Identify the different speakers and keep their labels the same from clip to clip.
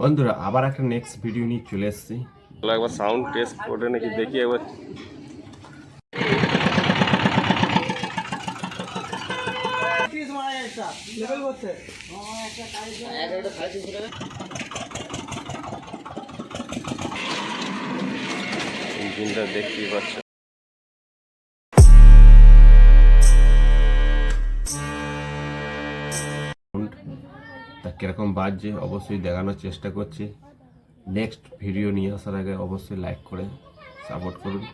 Speaker 1: বন্ধুরা, আবার একটা নেক্সট ভিডিও নিয়ে চলে এসেছি।
Speaker 2: একবার সাউন্ড টেস্ট করে নাকি দেখি একবার। ইঞ্জিনটা দেখতেই পাচ্ছ।
Speaker 1: কীরকম বাজছে, অবশ্যই দেখানোর চেষ্টা করছি। নেক্সট ভিডিও নিয়ে আসার আগে অবশ্যই লাইক করে সাপোর্ট করুন।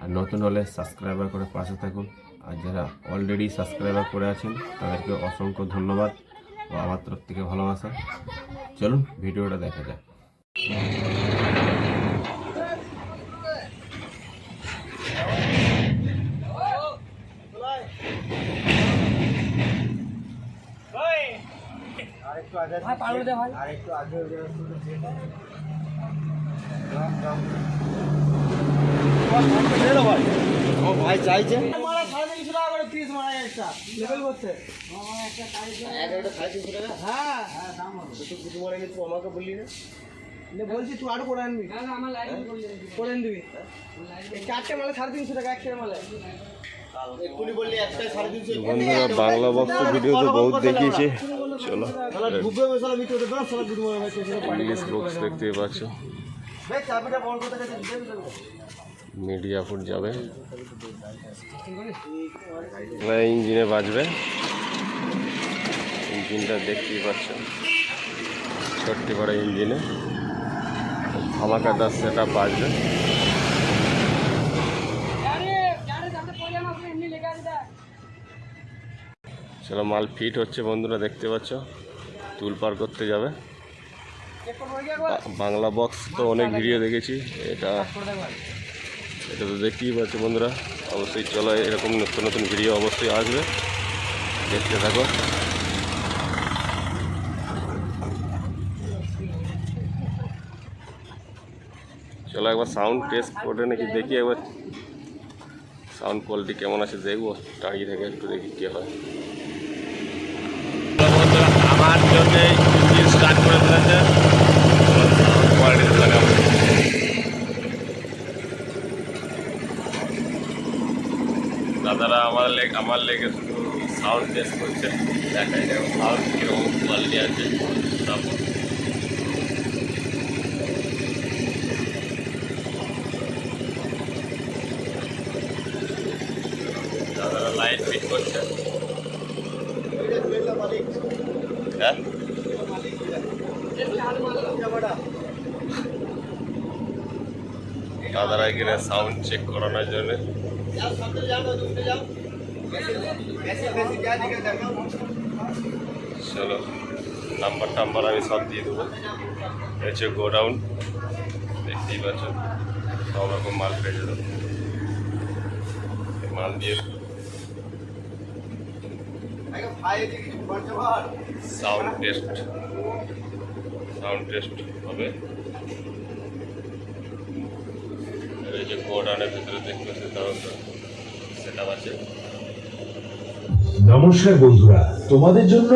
Speaker 1: আর নতুন হলে সাবস্ক্রাইবার করে পাশে থাকুন। আর যারা অলরেডি সাবস্ক্রাইবার করে আছেন, তাদেরকে অসংখ্য ধন্যবাদ ও আমার তরফ থেকে ভালোবাসা। চলুন ভিডিওটা দেখা যাক
Speaker 3: ভাই পারবে দে ভাই আরেকটু আগে
Speaker 4: ভাই চাইছে
Speaker 3: মারা সাড়ে তিনশো টাকা করে পিস মারা একটা। লেভেল করছে হ্যাঁ।
Speaker 4: আমাকে বললি না
Speaker 3: বলছি তুই আরও করে আনবি। করে আন দিবি এই চারটে মালে সাড়ে তিনশো টাকা একটা মালে।
Speaker 2: বন্ধুরা বাংলা বক্স ভিডিও তো বহুত দেখিয়েছে। চলো। ইংলিশ বক্স দেখতেই পাচ্ছ।
Speaker 4: মিডিয়া
Speaker 2: মিডিয়াপুর যাবে। ইঞ্জিনে বাজবে। ইঞ্জিনটা দেখতেই পাচ্ছ। ছোট্টি বড় ইঞ্জিনে ধামাকাদার সেটা বাজবে। চলো মাল ফিট হচ্ছে বন্ধুরা, দেখতে পাচ্ছ। তুল পার করতে যাবে। বাংলা বক্স তো অনেক ভিডিও দেখেছি। এটা এটা তো দেখতেই পাচ্ছ বন্ধুরা। অবশ্যই চলো, এরকম নতুন নতুন ভিডিও অবশ্যই আসবে। দেখতে থাকো। চলো একবার সাউন্ড টেস্ট করে নাকি দেখি একবার। সাউন্ড কোয়ালিটি কেমন আছে, দেখব। দাঁড়িয়ে থেকে একটু দেখি কী হয়। আমার জন্য ইঞ্জিন স্টার্ট করে ফেলেছে কোয়ালিটি লাগাবো দাদারা আমার লেগ আমার লেগে শুধু সাউন্ড টেস্ট করছে দেখাই যাবে সাউন্ড কীরকম কোয়ালিটি আছে তারপর দাদারা লাইট ফিট করছে হ্যাঁ দাদারা এখানে সাউন্ড চেক করানোর জন্য। চলো নাম্বার টাম্বার আমি সব দিয়ে দেবো। হচ্ছে গোডাউন। দেখতেই পাচ্ছ, সব রকম মাল পেয়ে যাবে। মাল দিয়ে সাউন্ড টেস্ট সাউন্ড টেস্ট হবে। এই যে গোডাউনের ভিতরে দেখতে সেটা সেটা আছে।
Speaker 5: নমস্কার বন্ধুরা তোমাদের জন্য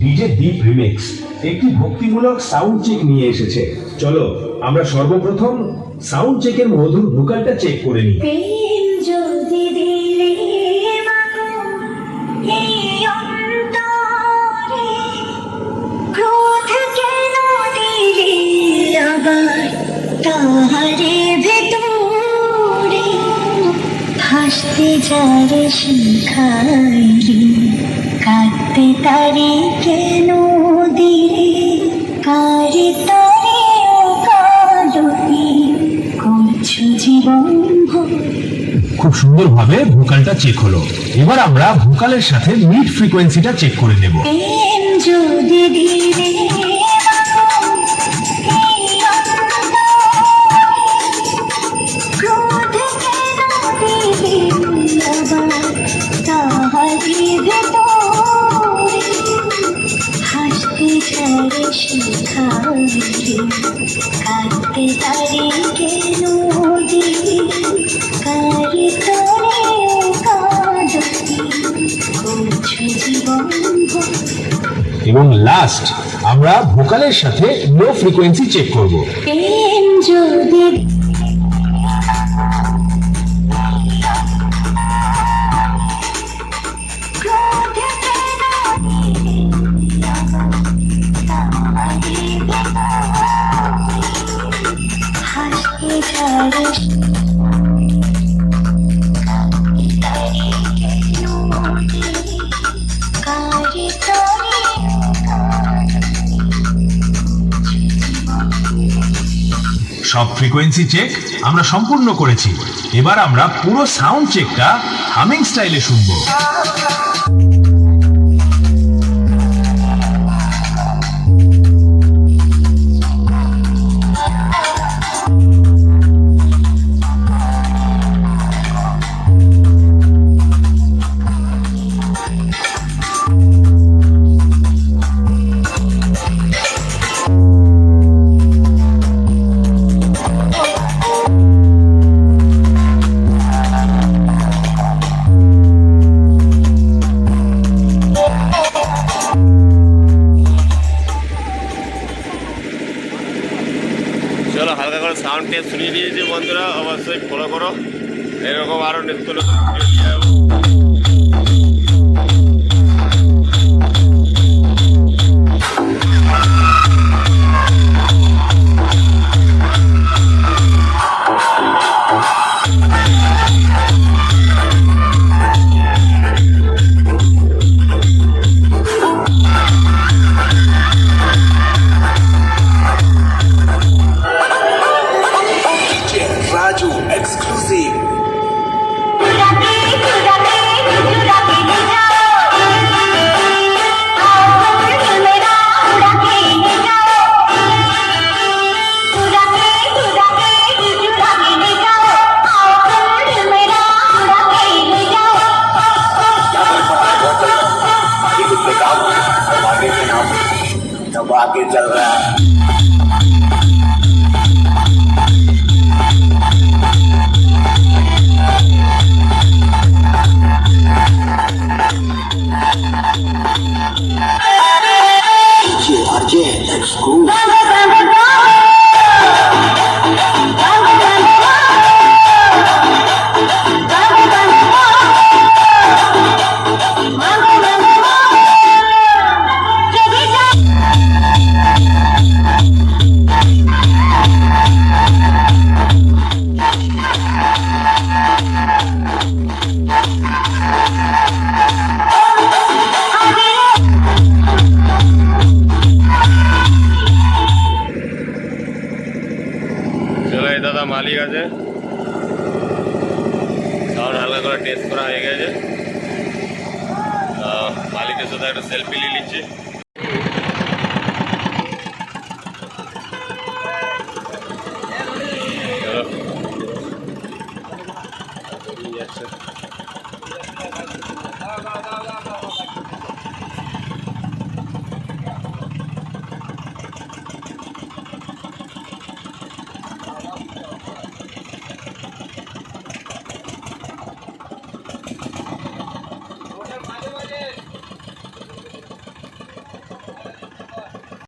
Speaker 5: ডিজে দীপ রিমিক্স একটি ভক্তিমূলক সাউন্ড চেক নিয়ে এসেছে। চলো আমরা সর্বপ্রথম সাউন্ড চেকের মধুর ভোকালটা চেক করে নিই।
Speaker 6: তাহারে ভেতরে হাসতে যারে শিখাইলি কাঁদতে তারে কেন দিলে? কারে তারে কালতি করছ জীবন
Speaker 5: খুব সুন্দরভাবে ভোকালটা চেক হলো। এবার আমরা ভোকালের সাথে মিড ফ্রিকোয়েন্সিটা চেক করে নেব।
Speaker 6: যদি দিলে
Speaker 5: এবং লাস্ট আমরা ভোকালের সাথে নো ফ্রিকোয়েন্সি চেক করব। সব ফ্রিকোয়েন্সি চেক আমরা সম্পূর্ণ করেছি। এবার আমরা পুরো সাউন্ড চেকটা হামিং স্টাইলে শুনব।
Speaker 2: চলো হালকা করে সাউন্ড টেস্ট শুনিয়ে দিয়েছি বন্ধুরা, অবশ্যই ফলো করো। এরকম আরও নিত্য নতুন
Speaker 6: exclusive.
Speaker 2: মালিকের সাথে একটা